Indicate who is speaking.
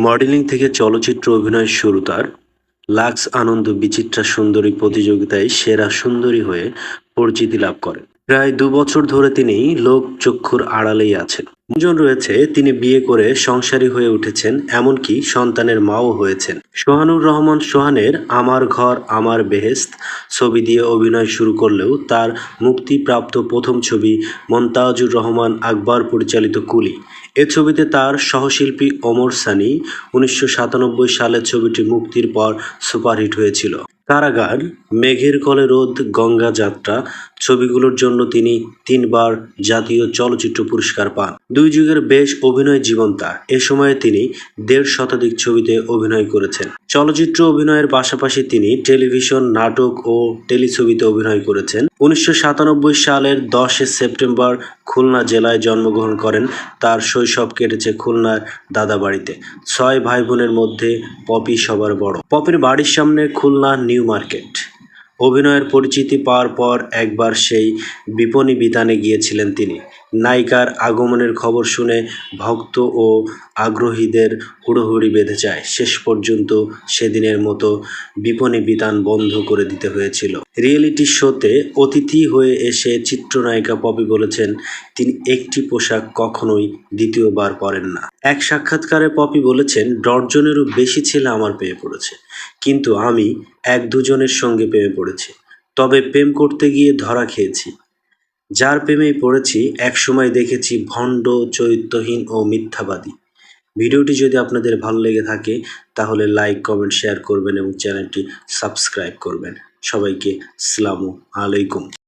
Speaker 1: Modelling থেকে চলচ্চিত্র অভিনয়ের শুরু তার। লাক্স আনন্দ বিচিত্রা সুন্দরী প্রতিযোগিতায় সেরা সুন্দরী হয়ে পরিচিতি লাভ করেন। প্রায় দু বছর ধরে তিনি লোক চক্ষুর আড়ালেই আছেন। গুঞ্জন রয়েছে, তিনি বিয়ে করে সংসারী হয়ে উঠেছেন, এমনকি সন্তানের মাও হয়েছেন। সোহানুর রহমান সোহানের আমার ঘর, আমার বেহেস্ত ছবি দিয়ে অভিনয় শুরু করলেও তার মুক্তিপ্রাপ্ত প্রথম ছবি মন্তাজুর রহমান আকবর পরিচালিত কুলি। এ ছবিতে তার সহশিল্পী ওমর সানি উনিশশো সাতানব্বই সালে ছবিটি মুক্তির পর সুপারহিট হয়েছিল। কারাগার, মেঘের কলে রোদ, গঙ্গা যাত্রা, ছবিগুলোর জন্য তিনি তিনবার জাতীয় চলচ্চিত্র পুরস্কার পান। দুই যুগের বেশ অভিনয় জীবন এ সময়ে তিনি দেড় শতাধিক ছবিতে অভিনয় করেছেন। চলচ্চিত্র অভিনয়ের পাশাপাশি তিনি টেলিভিশন, নাটক ও টেলিছবিতে অভিনয় করেছেন। উনিশশো সাতানব্বই সালের দশে সেপ্টেম্বর খুলনা জেলায় জন্মগ্রহণ করেন। তার শৈশব কেটেছে খুলনার দাদাবাড়িতে। ছয় ভাই বোনের মধ্যে পপি সবার বড়। পপির বাড়ির সামনে খুলনা নিউ মার্কেট। অভিনয়ের পরিচিতি পাওয়ার পর একবার সেই বিপণী বিতানে গিয়েছিলেন তিনি। নায়িকার আগমনের খবর শুনে ভক্ত ও আগ্রহীদের হুড়োহুড়ি বেঁধে যায়। শেষ পর্যন্ত সেদিনের মতো বিপণী বিতান বন্ধ করে দিতে হয়েছিল। রিয়েলিটি শোতে অতিথি হয়ে এসে চিত্রনায়িকা পপি বলেছেন, তিনি একটি পোশাক কখনোই দ্বিতীয়বার পরেন না। এক সাক্ষাৎকারে পপি বলেছেন, ডর্জনেরও বেশি ছেলে আমার পেয়ে পড়েছে, কিন্তু আমি এক দুজনের সঙ্গে প্রেমে পড়েছি। তবে প্রেম করতে গিয়ে ধরা খেয়েছি। যার প্রেমেই পড়েছি, একসময় দেখেছি ভণ্ড, চরিত্রহীন ও মিথ্যাবাদী। ভিডিওটি যদি আপনাদের ভালো লেগে থাকে, তাহলে লাইক, কমেন্ট, শেয়ার করবেন এবং চ্যানেলটি সাবস্ক্রাইব করবেন। সবাইকে সালামু আলাইকুম।